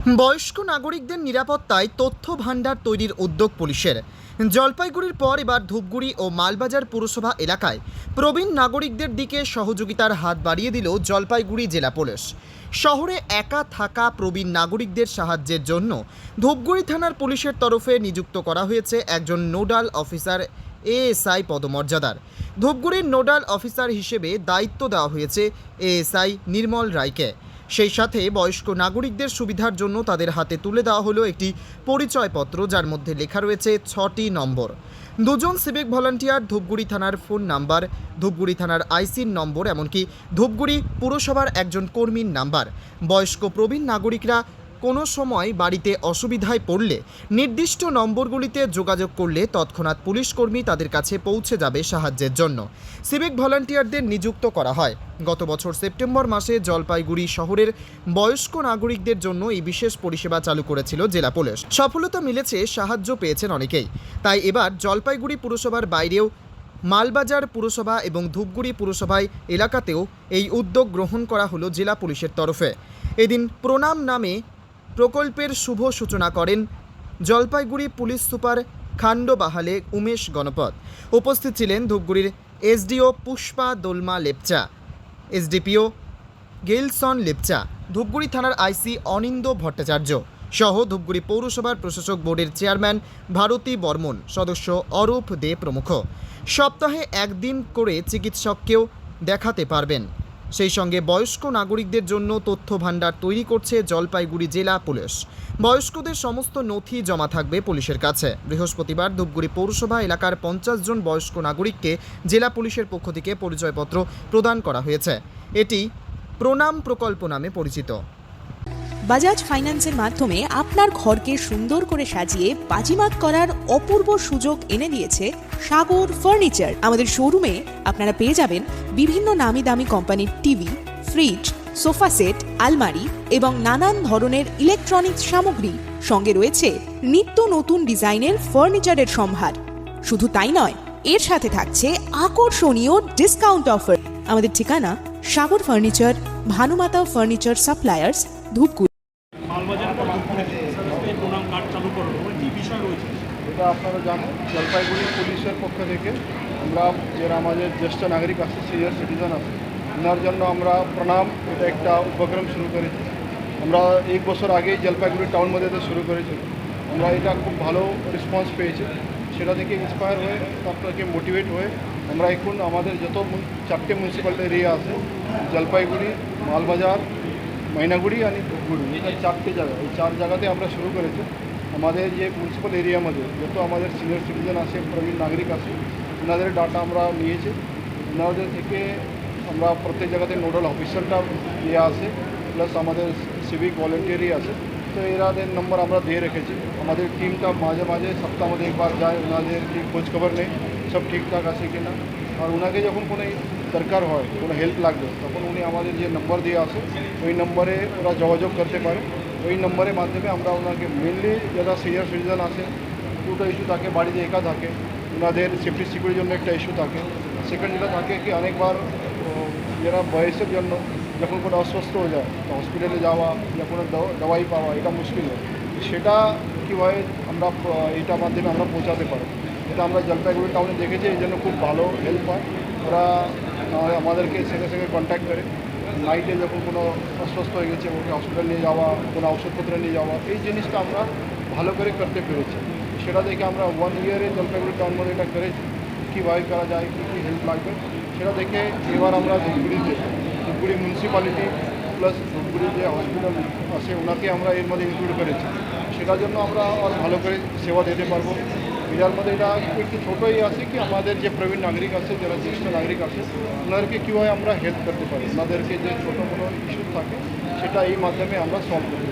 বয়স্ক নাগরিকদের নিরাপত্তায় তথ্য ভাণ্ডার তৈরির উদ্যোগ পুলিশের। জলপাইগুড়ির পর এবার ধূপগুড়ি ও মালবাজার পুরসভা এলাকায় প্রবীণ নাগরিকদের দিকে সহযোগিতার হাত বাড়িয়ে দিল জলপাইগুড়ি জেলা পুলিশ। শহরে একা থাকা প্রবীণ নাগরিকদের সাহায্যের জন্য ধূপগুড়ি থানার পুলিশের তরফে নিযুক্ত করা হয়েছে একজন নোডাল অফিসার এএসআই পদমর্যাদার। ধূপগুড়ির নোডাল অফিসার হিসেবে দায়িত্ব দেওয়া হয়েছে এএসআই নির্মল রায়কে। সেই সাথে বয়স্ক নাগরিকদের সুবিধার জন্য তাদের হাতে তুলে দেওয়া হলো একটি পরিচয়পত্র, যার মধ্যে লেখা রয়েছে ছটি নম্বর। দুজন সিভিক ভলান্টিয়ার, ধূপগুড়ি থানার ফোন নাম্বার, ধূপগুড়ি থানার আইসির নম্বর, এমনকি ধূপগুড়ি পুরসভার একজন কর্মীর নাম্বার। বয়স্ক প্রবীণ নাগরিকরা কোনো সময় বাড়িতে অসুবিধায় পড়লে নির্দিষ্ট নম্বরগুলিতে যোগাযোগ করলে তৎক্ষণাৎ পুলিশ কর্মী তাদের কাছে পৌঁছে যাবে সাহায্যের জন্য। সিভিক ভলান্টিয়ারদের নিযুক্ত করা হয়। গত বছর সেপ্টেম্বর মাসে জলপাইগুড়ি শহরের বয়স্ক নাগরিকদের জন্য এই বিশেষ পরিষেবা চালু করেছিল জেলা পুলিশ। সফলতা মিলেছে, সাহায্য পেয়েছেন অনেকেই। তাই এবার জলপাইগুড়ি পুরসভার বাইরেও মালবাজার পুরসভা এবং ধূপগুড়ি পুরসভায় এলাকাতেও এই উদ্যোগ গ্রহণ করা হলো জেলা পুলিশের তরফে। এদিন প্রণাম নামে প্রকল্পের শুভ সূচনা করেন জলপাইগুড়ি পুলিশ সুপার খান্ড বাহালে উমেশ গণপত। উপস্থিত ছিলেন ধূপগুড়ির এসডিও পুষ্পা দোলমা লেপচা, এসডিপিও গেলসন লেপচা, ধূপগুড়ি থানার আইসি অনিন্দ ভট্টাচার্য সহ ধূপগুড়ি পৌরসভার প্রশাসক বোর্ডের চেয়ারম্যান ভারতী বর্মন, সদস্য অরূপ দে প্রমুখ। সপ্তাহে একদিন করে চিকিৎসককেও দেখাতে পারবেন। সেই সঙ্গে বয়স্ক নাগরিকদের জন্য তথ্য ভাণ্ডার তৈরি করছে জলপাইগুড়ি জেলা পুলিশ। বয়স্কদের সমস্ত নথি জমা থাকবে পুলিশের কাছে। বৃহস্পতিবার ধূপগুড়ি পৌরসভা এলাকার পঞ্চাশ জন বয়স্ক নাগরিককে জেলা পুলিশের পক্ষ থেকে পরিচয়পত্র প্রদান করা হয়েছে। এটি প্রণাম প্রকল্প নামে পরিচিত। বাজাজ ফাইন্যান্সের মাধ্যমে আপনার ঘরকে সুন্দর করে সাজিয়ে বাজিমাত করার অপূর্ব সুযোগ এনে দিয়েছে সাগর ফার্নিচার। আমাদের শোরুমে আপনারা পেয়ে যাবেন বিভিন্ন নামি দামি কোম্পানির টিভি, ফ্রিজ, সোফা সেট, আলমারি এবং নানান ধরনের ইলেকট্রনিক্স সামগ্রী। সঙ্গে রয়েছে নিত্য নতুন ডিজাইনের ফার্নিচারের সম্ভার। শুধু তাই নয়, এর সাথে থাকছে আকর্ষণীয় ডিসকাউন্ট অফার। আমাদের ঠিকানা Sagar furniture, Bhanumata furniture suppliers, Dhupguri Malbazar এই প্রণাম এটা আপনারা জানেন, জলপাইগুড়ি পুলিশের পক্ষ থেকে আমরা যারা আমাদের জ্যেষ্ঠ নাগরিক আছে, সিনিয়র সিটিজেন আছে ওনার জন্য আমরা প্রণাম, এটা একটা উপক্রম শুরু করেছি। আমরা এক বছর আগেই জলপাইগুড়ি টাউন মধ্যে শুরু করেছি। আমরা এটা খুব ভালো রেসপন্স পেয়েছি। সেটা থেকে ইন্সপায়ার হয়ে, আপনাকে মোটিভেট হয়ে আমরা এখন আমাদের যত চারটে মিউনিসিপ্যাল এরিয়া আছে, জলপাইগুড়ি, মালবাজার ময়নাগুড়ি आणि ধূপগুড়ি এটা চারটে জায়গা, এই চার জায়গাতে আমরা শুরু করেছি। আমাদের যে মিউনিসিপ্যাল মধ্যে, যত আমাদের সিনিয়র সিটিজেন আছে, প্রবীণ নাগরিক আছে, ওনাদের ডাটা আমরা নিয়েছি। ওনাদের থেকে আমরা প্রত্যেক জায়গাতে নোডাল অফিসারটা নিয়ে আসে প্লাস আমাদের সিভিক ভলেন্টিয়ারই আছে। তো এরাদের নম্বর আমরা দিয়ে রেখেছি। আমাদের টিমটা মাঝে মাঝে সপ্তাহ মধ্যে একবার যায়, ওনাদের কি খোঁজখবর নেই, সব ঠিকঠাক আছে কি না আর ওনাকে যখন কোনো দরকার হয়, কোনো হেল্প লাগবে, তখন উনি আমাদের যে নম্বর দিয়ে আসে ওই নম্বরে ওরা যোগাযোগ করতে পারে। ওই নম্বরের মাধ্যমে আমরা ওনাকে মেনলি যারা সিনিয়র সিটিজেন আছে দুটো ইস্যু থাকে বাড়িতে একা থাকে। ওনাদের সেফটি সিকিউরিটির জন্য একটা ইস্যু থাকে। সেকেন্ড যেটা থাকে কি অনেকবার যারা বয়সের জন্য যখন কোনো অসুস্থ হয়ে যায় তো হসপিটালে যাওয়া বা কোনো দাও- দাওয়াই পাওয়া এটা মুশকিল হয়। সেটা কীভাবে আমরা এইটার মাধ্যমে আমরা পৌঁছাতে পারি এটা আমরা জলপাইগুড়ি টাউনে দেখেছি, এই জন্য খুব ভালো হেল্প হয়। ওরা আমাদেরকে সঙ্গে সঙ্গে কন্ট্যাক্ট করে। নাইটে যখন কোনো অসুস্থ হয়ে গেছে, ওকে হসপিটাল নিয়ে যাওয়া, কোনো ওষুধপত্র নিয়ে যাওয়া, এই জিনিসটা আমরা ভালো করে করতে পেরেছি। সেটা দেখে আমরা ওয়ান ইয়ারে জলপাইগুড়ি টাউন মধ্যে এটা করেছি। কীভাবে করা যায়, কী কী হেল্প লাগবে, সেটা দেখে এবার আমরা ধূপগুড়িতে ধূপগুড়ি মিউনিসিপ্যালিটি প্লাস ধূপগুড়ি যে হসপিটাল আছে, ওনাকে আমরা এর মধ্যে ইনক্লুড করেছি। সেটার জন্য আমরা আর ভালো করে সেবা দিতে পারব। মধ্যে এটা একটু ছোটোই আছে কি, আমাদের যে প্রবীণ নাগরিক আছে, যারা জ্যেষ্ঠ নাগরিক আছে, ওনাদেরকে কীভাবে আমরা হেল্প করতে পারি? ওনাদেরকে যে ছোটো কোনো ইস্যু থাকে, সেটা এই মাধ্যমে আমরা সলভ করতে